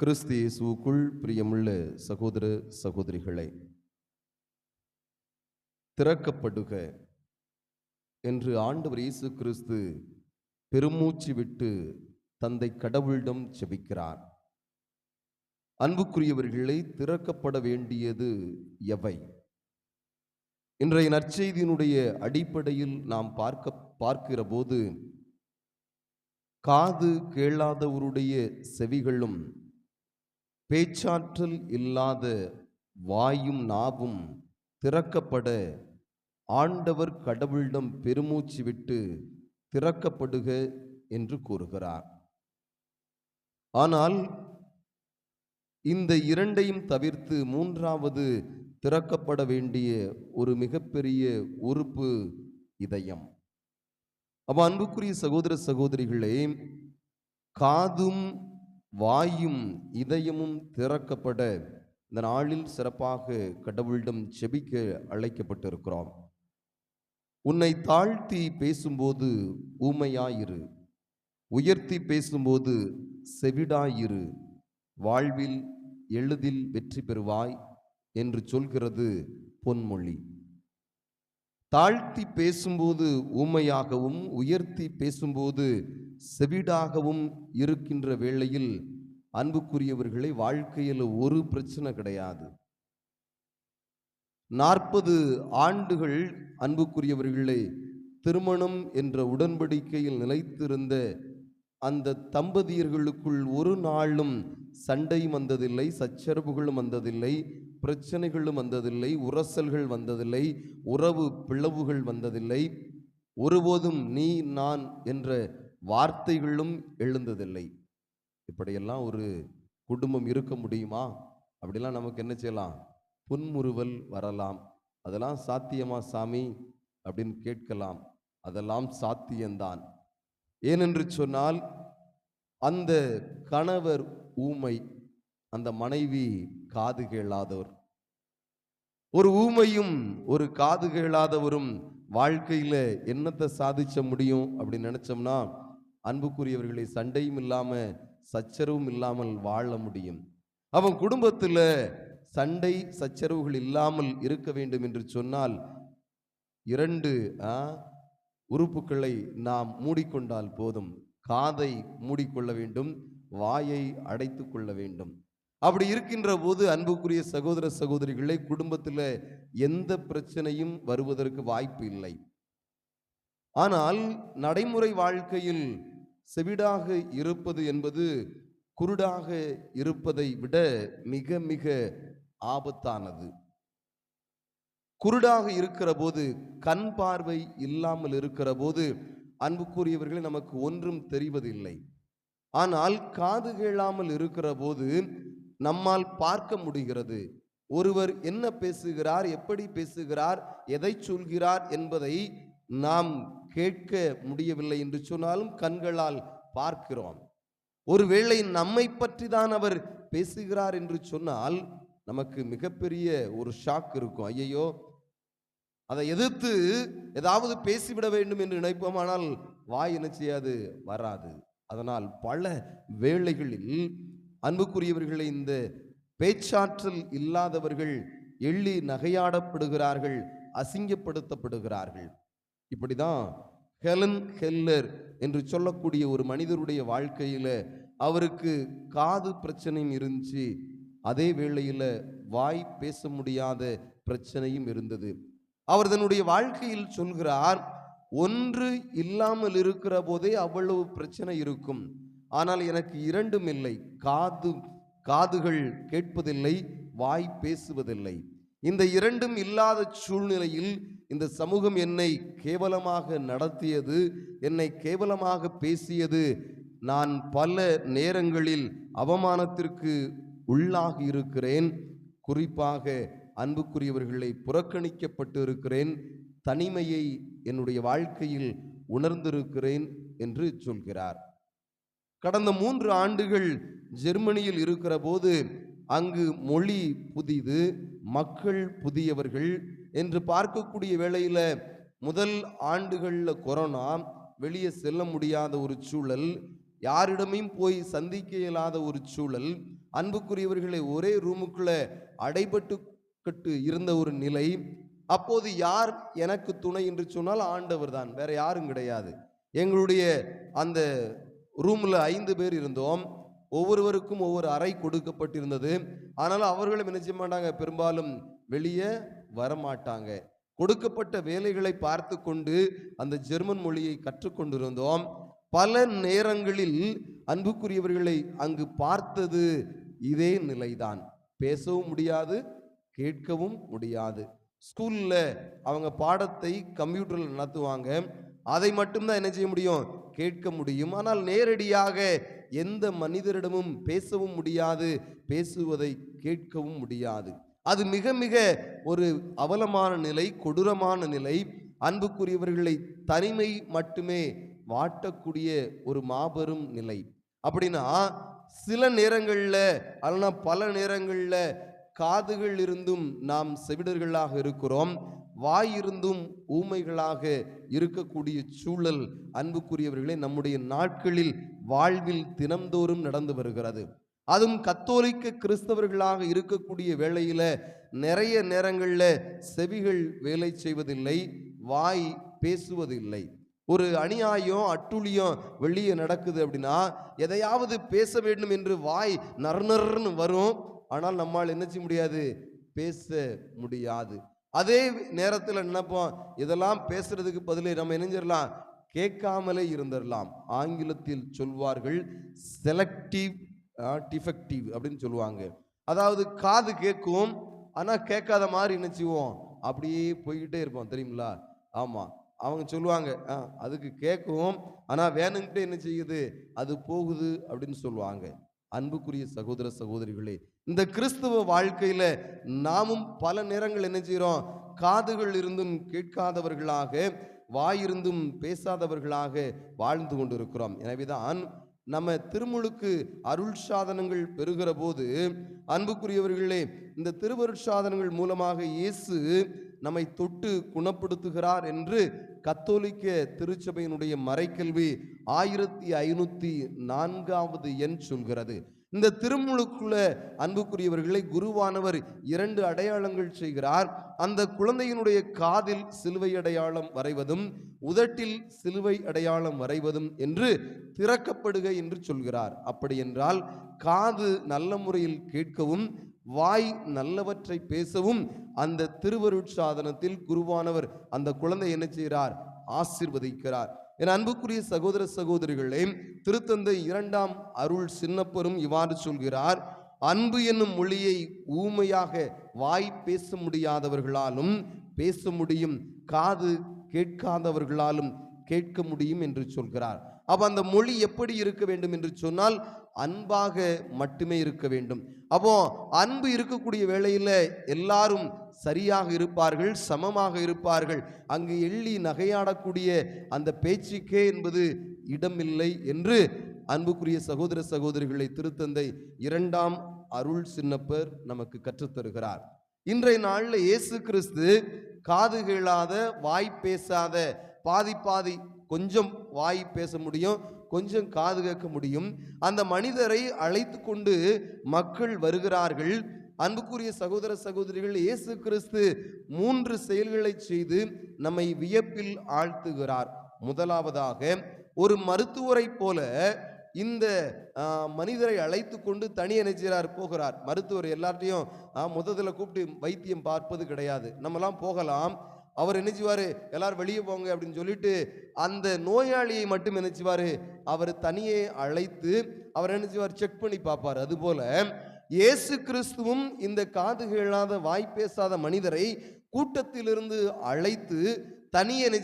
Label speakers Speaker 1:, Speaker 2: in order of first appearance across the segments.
Speaker 1: கிறிஸ்து இயேசுவுக்குள் பிரியமுள்ள சகோதர சகோதரிகளை திறக்கப்படுக என்று ஆண்டவர் இயேசு கிறிஸ்து பெருமூச்சு விட்டு தந்தை கடவுளிடம் செபிக்கிறார். அன்புக்குரியவர்களை திறக்கப்பட வேண்டியது எவை? இன்றைய நற்செய்தியினுடைய அடிப்படையில் நாம் பார்க்க பார்க்கிற போது காது கேளாதவருடைய செவிகளும் பேச்சாற்றல் இல்லாத வாயும் நாவும் திறக்கப்பட ஆண்டவர் கடவுளிடம் பெருமூச்சு விட்டு திறக்கப்படுக என்று கூறுகிறார். ஆனால் இந்த இரண்டையும் தவிர்த்து மூன்றாவது திறக்கப்பட வேண்டிய ஒரு மிகப்பெரிய உறுப்பு இதயம். அப்போ அன்புக்குரிய சகோதர சகோதரிகளே காதும் வாயும் இதயமும் திறக்கப்பட இந்த நாளில் சிறப்பாக கடவுளிடம் செபிக்க அழைக்கப்பட்டிருக்கிறோம். உன்னை தாழ்த்தி பேசும்போது ஊமையாயிரு. உயர்த்தி பேசும்போது செவிடாயிரு. வாழ்வில் எளிதில் வெற்றி பெறுவாய் என்று சொல்கிறது பொன்மொழி. தாழ்த்தி பேசும்போது ஊமையாகவும் உயர்த்தி பேசும்போது செவிடாகவும் இருக்கின்ற வேளையில் அன்புக்குரியவர்களை வாழ்க்கையில் ஒரு பிரச்சனை கிடையாது. நாற்பது ஆண்டுகள் அன்புக்குரியவர்களே திருமணம் என்ற உடன்படிக்கையில் நிலைத்திருந்த அந்த தம்பதியர்களுக்குள் ஒரு நாளும் சண்டை வந்ததில்லை சச்சரவுகளும் வந்ததில்லை பிரச்சனைகளும் வந்ததில்லை உரசல்கள் வந்ததில்லை உறவு பிளவுகள் வந்ததில்லை. ஒருபோதும் நீ நான் என்ற வார்த்தைகளும் எழுந்ததில்லை. இப்படியெல்லாம் ஒரு குடும்பம் இருக்க முடியுமா? அப்படிலாம் நமக்கு என்ன செய்யலாம்? புன்முறுவல் வரலாம். அதெல்லாம் சாத்தியமா சாமி? அப்படின்னு கேட்கலாம். அதெல்லாம் சாத்தியம்தான். ஏனென்று சொன்னால் அந்த கணவர் ஊமை அந்த மனைவி காது கேளாதவர். ஒரு ஊமையும் ஒரு காது கேளாதவரும் வாழ்க்கையில் என்னத்தை சாதிச்ச முடியும்? அப்படின்னு நினச்சோம்னா அன்புக்குரியவர்களை சண்டையும் இல்லாம சச்சரவும் இல்லாமல் வாழ முடியும். அவன் குடும்பத்துல சண்டை சச்சரவுகள் இல்லாமல் இருக்க வேண்டும் என்று சொன்னால் இரண்டு உறுப்புகளை நாம் மூடிக்கொண்டால் போதும். காதை மூடிக்கொள்ள வேண்டும் வாயை அடைத்து கொள்ள வேண்டும். அப்படி இருக்கின்ற போது அன்புக்குரிய சகோதர சகோதரிகளை குடும்பத்தில் எந்த பிரச்சனையும் வருவதற்கு வாய்ப்பு இல்லை. ஆனால் நடைமுறை வாழ்க்கையில் செவிடாக இருப்பது என்பது குருடாக இருப்பதை விட மிக மிக ஆபத்தானது. குருடாக இருக்கிற போது கண் பார்வை இல்லாமல் இருக்கிற போது அன்புக்குரியவர்களை நமக்கு ஒன்றும் தெரிவதில்லை. ஆனால் காது கேளாமல் இருக்கிற போது நம்மால் பார்க்க முடிகிறது. ஒருவர் என்ன பேசுகிறார் எப்படி பேசுகிறார் எதை சொல்கிறார் என்பதை நாம் கேட்க முடியவில்லை என்று சொன்னாலும் கண்களால் பார்க்கிறோம். ஒருவேளை நம்மை பற்றி தான் அவர் பேசுகிறார் என்று சொன்னால் நமக்கு மிகப்பெரிய ஒரு ஷாக் இருக்கும். ஐயையோ! அதை எதிர்த்து ஏதாவது பேசிவிட வேண்டும் என்று நினைப்போமானால் வாய் என்ன செய்யாது? வராது. அதனால் பல வேளைகளில் அன்புக்குரியவர்களை இந்த பேச்சாற்றல் இல்லாதவர்கள் எள்ளி நகையாடப்படுகிறார்கள் அசிங்கப்படுத்தப்படுகிறார்கள். இப்படிதான் ஹெலன் ஹெல்லர் என்று சொல்லக்கூடிய ஒரு மனிதருடைய வாழ்க்கையில் அவருக்கு காது பிரச்சனையும் இருந்துச்சு. அதே வேளையில் வாய் பேச முடியாத பிரச்சனையும் இருந்தது. அவர் தன்னுடைய வாழ்க்கையில் சொல்கிறார் ஒன்று இல்லாமல் இருக்கிற போதே அவ்வளவு பிரச்சனை இருக்கும். ஆனால் எனக்கு இரண்டும் இல்லை. காது காதுகள் கேட்பதில்லை வாய் பேசுவதில்லை. இந்த இரண்டும் இல்லாத சூழ்நிலையில் இந்த சமூகம் என்னை கேவலமாக நடத்தியது என்னை கேவலமாக பேசியது. நான் பல நேரங்களில் அவமானத்திற்கு உள்ளாகி இருக்கிறேன். குறிப்பாக அன்புக்குரியவர்களை புறக்கணிக்கப்பட்டு இருக்கிறேன் தனிமையை என்னுடைய வாழ்க்கையில் உணர்ந்திருக்கிறேன் என்று சொல்கிறார். கடந்த மூன்று ஆண்டுகள் ஜெர்மனியில் இருக்கிற போது அங்கு மொழி புதிது மக்கள் புதியவர்கள் என்று பார்க்கக்கூடிய வேளையில் முதல் ஆண்டுகளில் கொரோனா வெளியே செல்ல முடியாத ஒரு சூழல் யாரிடமையும் போய் சந்திக்க இயலாத ஒரு சூழல் அன்புக்குரியவர்களை ஒரே ரூமுக்குள்ளே அடைபட்டு கட்டு இருந்த ஒரு நிலை. அப்போது யார் எனக்கு துணை என்று சொன்னால் ஆண்டவர் தான் வேற யாரும் கிடையாது. எங்களுடைய அந்த ரூமில் ஐந்து பேர் இருந்தோம். ஒவ்வொருவருக்கும் ஒவ்வொரு அறை கொடுக்கப்பட்டிருந்தது. ஆனாலும் அவர்களும் என்ன செய்ய மாட்டாங்க? பெரும்பாலும் வெளியே வரமாட்டாங்க. கொடுக்கப்பட்ட வேலைகளை பார்த்து கொண்டு அந்த ஜெர்மன் மொழியை கற்றுக்கொண்டிருந்தோம். பல நேரங்களில் அன்புக்குரியவர்களை அங்கு பார்த்தது இதே நிலைதான். பேசவும் முடியாது கேட்கவும் முடியாது. ஸ்கூலில் அவங்க பாடத்தை கம்ப்யூட்டரில் நடத்துவாங்க. அதை மட்டும்தான் என்ன செய்ய முடியும்? கேட்க முடியும். ஆனால் நேரடியாக எந்த மனிதரிடமும் பேசவும் முடியாது பேசுவதை கேட்கவும் முடியாது. அது மிக மிக ஒரு அவலமான நிலை கொடூரமான நிலை. அன்புக்குரியவர்களை தனிமை மட்டுமே வாட்டக்கூடிய ஒரு மாபெரும் நிலை. அப்படின்னா சில நேரங்களில் அல்லனா பல நேரங்களில் காதுகள் இருந்தும் நாம் செவிடர்களாக இருக்கிறோம். வாய் இருந்தும் ஊமைகளாக இருக்கக்கூடிய சூழல் அன்புக்குரியவர்களே நம்முடைய நாட்களில் வாழ்வில் தினம்தோறும் நடந்து வருகிறது. அதுவும் கத்தோலிக்க கிறிஸ்தவர்களாக இருக்கக்கூடிய வேளையில் நிறைய நேரங்களில் செவிகள் வேலை செய்வதில்லை வாய் பேசுவதில்லை. ஒரு அநியாயம் அட்டுழியம் வெளியே நடக்குது அப்படின்னா எதையாவது பேச வேண்டும் என்று வாய் நர்னர்னு வரும். ஆனால் நம்மால் என்ன செய்ய முடியாது? பேச முடியாது. அதே நேரத்தில் நினைப்போம் இதெல்லாம் பேசுறதுக்கு பதிலே நம்ம இணைஞ்சிடலாம் கேட்காமலே இருந்துடலாம். ஆங்கிலத்தில் சொல்வார்கள் செலக்டிவ் டிஃபெக்டிவ் அப்படின்னு சொல்லுவாங்க. அதாவது காது கேட்கும் ஆனால் கேட்காத மாதிரி என்ன செய்வோம்? அப்படியே போய்கிட்டே இருப்போம் தெரியுங்களா ஆமாம் அவங்க சொல்லுவாங்க "ஆ, அதுக்கு கேட்கும் ஆனால் வேணுங்கிட்டே என்ன செய்யுது? அது போகுது அப்படின்னு சொல்லுவாங்க. அன்புக்குரிய சகோதர சகோதரிகளே இந்த கிறிஸ்துவ வாழ்க்கையில நாமும் பல நேரங்கள் என்ன செய்கிறோம் காதுகள் இருந்தும் கேட்காதவர்களாக வாயிருந்தும் பேசாதவர்களாக வாழ்ந்து கொண்டிருக்கிறோம். எனவேதான் நம்ம திருமுழுக்கு அருள் சாதனங்கள் பெறுகிற போது அன்புக்குரியவர்களே இந்த திருவருட்சாதனங்கள் மூலமாக இயேசு நம்மை தொட்டு குணப்படுத்துகிறார் என்று கத்தோலிக்க திருச்சபையினுடைய மறைக்கல்வி ஆயிரத்தி ஐநூத்தி நான்காவது எண் சொல்கிறது. இந்த திருமுழுக்குள்ள அன்புக்குரியவர்களை குருவானவர் இரண்டு அடையாளங்கள் செய்கிறார். அந்த குழந்தையினுடைய காதில் சிலுவை அடையாளம் வரைவதும் உதட்டில் சிலுவை அடையாளம் வரைவதும் என்று திறக்கப்படுக என்று சொல்கிறார். அப்படி என்றால் காது நல்ல முறையில் கேட்கவும் வாய் நல்லவற்றை பேசவும் அந்த திருவருட்சாதனத்தில் குருவானவர் அந்த குழந்தை என்ன செய்கிறார்? ஆசிர்வதிக்கிறார். என் அன்புக்குரிய சகோதர சகோதரிகளே திருத்தந்தை இரண்டாம் அருள் சின்னப்பரும் இவ்வாறு சொல்கிறார் அன்பு என்னும் மொழியை ஊமையாக வாய் பேச முடியாதவர்களாலும் பேச முடியும் காது கேட்காதவர்களாலும் கேட்க முடியும் என்று சொல்கிறார். அப்ப அந்த மொழி எப்படி இருக்க வேண்டும் என்று சொன்னால் அன்பாக மட்டுமே இருக்க வேண்டும். அப்போ அன்பு இருக்கக்கூடிய வேளையில் எல்லாரும் சரியாக இருப்பார்கள் சமமாக இருப்பார்கள். அங்கு எள்ளி நகையாடக்கூடிய அந்த பேச்சுக்கே என்பது இடமில்லை என்று அன்புக்குரிய சகோதர சகோதரிகளை திருத்தந்தை இரண்டாம் அருள் சின்னப்பர் நமக்கு கற்றுத்தருகிறார். இன்றைய நாளில் இயேசு கிறிஸ்து காது கேளாத வாய் பேசாத பாதி பாதி கொஞ்சம் வாய் பேச முடியும். கொஞ்சம் காது கேட்க முடியும். அந்த மனிதரை அழைத்து கொண்டு மக்கள் வருகிறார்கள். அன்புக்குரிய சகோதர சகோதரிகள் இயேசு கிறிஸ்து மூன்று செயல்களை செய்து நம்மை வியப்பில் ஆழ்த்துகிறார். முதலாவதாக ஒரு மருத்துவரைப் போல இந்த மனிதரை அழைத்து கொண்டு தனி நினைச்சார் போகிறார். மருத்துவர் எல்லார்ட்டையும் ஆ, முதல்ல கூப்பிட்டு வைத்தியம் பார்ப்பது கிடையாது. நம்மலாம் போகலாம். அவர் என்ன செய்வாரு? எல்லாரும் வெளியே போங்க அப்படின்னு சொல்லிட்டு அந்த நோயாளியை மட்டும் என்ன அவர் தனியே அழைத்து அவர் என்ன செய்வார்? செக் பண்ணி பார்ப்பார். அதுபோல இயேசு கிறிஸ்துவும் இந்த காது கேளாத வாய் பேசாத மனிதரை கூட்டத்திலிருந்து அழைத்து தனியே என்ன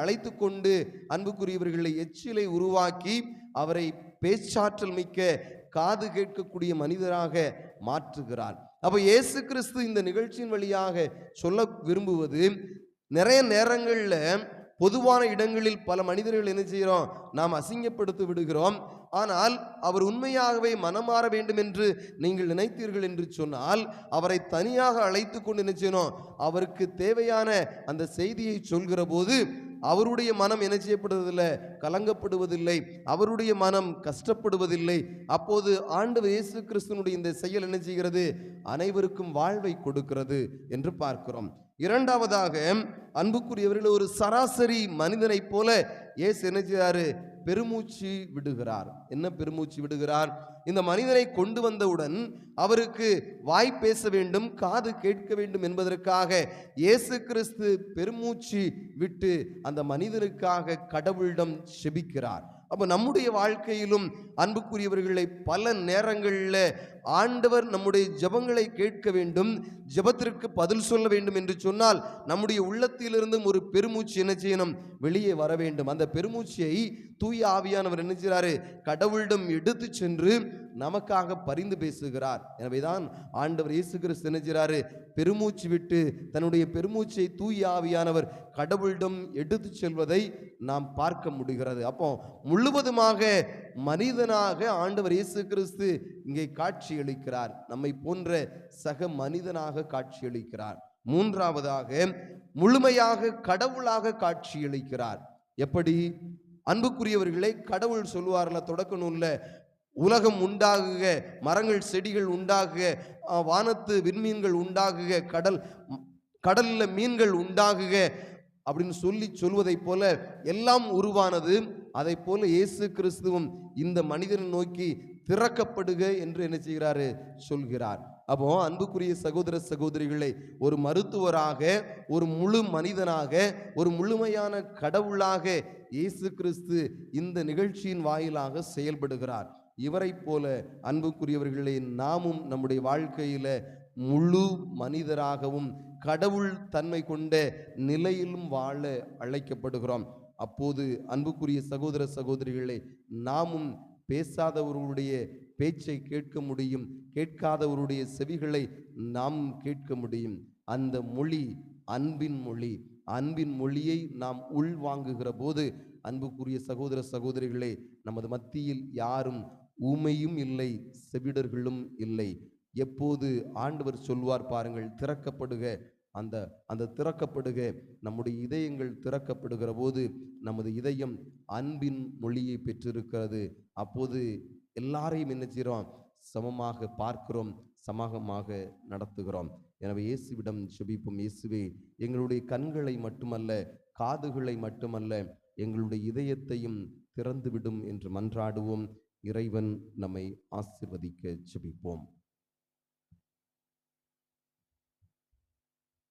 Speaker 1: அழைத்து கொண்டு அன்புக்குரியவர்களை எச்சிலை உருவாக்கி அவரை பேச்சாற்றல் மிக்க காது கேட்கக்கூடிய மனிதராக மாற்றுகிறார். அப்போ இயேசு கிறிஸ்து இந்த நிகழ்ச்சியின் வழியாக சொல்ல விரும்புவது நிறைய நேரங்களில் பொதுவான இடங்களில் பல மனிதர்கள் என்ன செய்கிறோம் நாம் அசிங்கப்படுத்தி விடுகிறோம். ஆனால் அவர் உண்மையாகவே மனமாற வேண்டும் என்று நீங்கள் நினைத்தீர்கள் என்று சொன்னால் அவரை தனியாக அழைத்து கொண்டு என்ன செய்யணும் அவருக்கு தேவையான அந்த செய்தியை சொல்கிற போது அவருடைய மனம் என்ன செய்யப்படுவதில்லை? கலங்கப்படுவதில்லை. அவருடைய மனம் கஷ்டப்படுவதில்லை. அப்போது ஆண்டவர் இயேசு கிறிஸ்துவனுடைய இந்த செயல் என்ன செய்கிறது? அனைவருக்கும் வாழ்வை கொடுக்கிறது என்று பார்க்கிறோம். இரண்டாவதாக அன்புக்குரியவர்கள் ஒரு சராசரி மனிதனைப் போல இயேசு என்ன செய்கிறாரு? பெருமூச்சு விடுகிறார். என்ன பெருமூச்சு விடுகிறார்? இந்த மனிதனை கொண்டு வந்தவுடன் அவருக்கு வாய் பேச வேண்டும் காது கேட்க வேண்டும் என்பதற்காக இயேசு கிறிஸ்து பெருமூச்சு விட்டு அந்த மனிதனுக்காக கடவுளிடம் செபிக்கிறார். அப்போ நம்முடைய வாழ்க்கையிலும் அன்புக்குரியவர்களை பல நேரங்களில் ஆண்டவர் நம்முடைய ஜெபங்களை கேட்க வேண்டும் ஜெபத்திற்கு பதில் சொல்ல வேண்டும் என்று சொன்னால் நம்முடைய உள்ளத்திலிருந்தும் ஒரு பெருமூச்சு என்ன செய்யணும்? வெளியே வர வேண்டும். அந்த பெருமூச்சியை தூய ஆவியானவர் என்ன செய்கிறாரு கடவுளிடம் எடுத்து சென்று நமக்காக பரிந்து பேசுகிறார். எனவேதான் ஆண்டவர் இயேசு கிறிஸ்து பெருமூச்சு விட்டு தன்னுடைய பெருமூச்சை தூய ஆவியானவர் கடவுளிடம் எடுத்து செல்வதை நாம் பார்க்க முடிகிறது. அப்போ முழுவதுமாக மனிதனாக ஆண்டவர் இயேசு கிறிஸ்து இங்கே காட்சியளிக்கிறார். நம்மை போன்ற சக மனிதனாக காட்சியளிக்கிறார். மூன்றாவதாக முழுமையாக கடவுளாக காட்சியளிக்கிறார். எப்படி? அன்புக்குரியவர்களை கடவுள் சொல்லுவார்ல தொடக்க நூலில் உலகம் உண்டாகுக மரங்கள் செடிகள் உண்டாகுக வானத்து விண்மீன்கள் உண்டாகுக கடல் கடலில் மீன்கள் உண்டாகுக அப்படின்னு சொல்லி சொல்வதைப் போல எல்லாம் உருவானது. அதை போல இயேசு கிறிஸ்துவும் இந்த மனிதனை நோக்கி திறக்கப்படுக என்று என்ன செய்கிறாரு? சொல்கிறார். அப்போ அன்புக்குரிய சகோதர சகோதரிகளை ஒரு மருத்துவராக ஒரு முழு மனிதனாக ஒரு முழுமையான கடவுளாக இயேசு கிறிஸ்து இந்த நிகழ்ச்சியின் வாயிலாக செயல்படுகிறார். இவரைப் போல அன்புக்குரியவர்களே நாமும் நம்முடைய வாழ்க்கையில முழு மனிதராகவும் கடவுள் தன்மை கொண்ட நிலையிலும் வாழ அழைக்கப்படுகிறோம். அப்போது அன்புக்குரிய சகோதர சகோதரிகளே நாமும் பேசாதவர்களுடைய பேச்சை கேட்க முடியும் கேட்காதவருடைய செவிகளை நாம் கேட்க முடியும். அந்த மொழி அன்பின் மொழி. அன்பின் மொழியை நாம் உள்வாங்குகிற போது அன்புக்குரிய சகோதர சகோதரிகளே நமது மத்தியில் யாரும் ஊமையும் இல்லை செவிடர்களும் இல்லை. எப்போது ஆண்டவர் சொல்வார் பாருங்கள் திறக்கப்படுக. அந்த அந்த திறக்கப்படுக நம்முடைய இதயங்கள் திறக்கப்படுகிற போது நமது இதயம் அன்பின் மொழியை பெற்றிருக்கிறது. அப்போது எல்லாரையும் என்ன செய்கிறோம்? சமமாக பார்க்கிறோம் சமமாக நடத்துகிறோம். எனவே இயேசுவிடம் செபிப்போம் இயேசுவே எங்களுடைய கண்களை மட்டுமல்ல காதுகளை மட்டுமல்ல எங்களுடைய இதயத்தையும் திறந்துவிடும் என்று மன்றாடுவோம். இறைவன் நம்மை ஆசிர்வதிக்க செபிப்போம்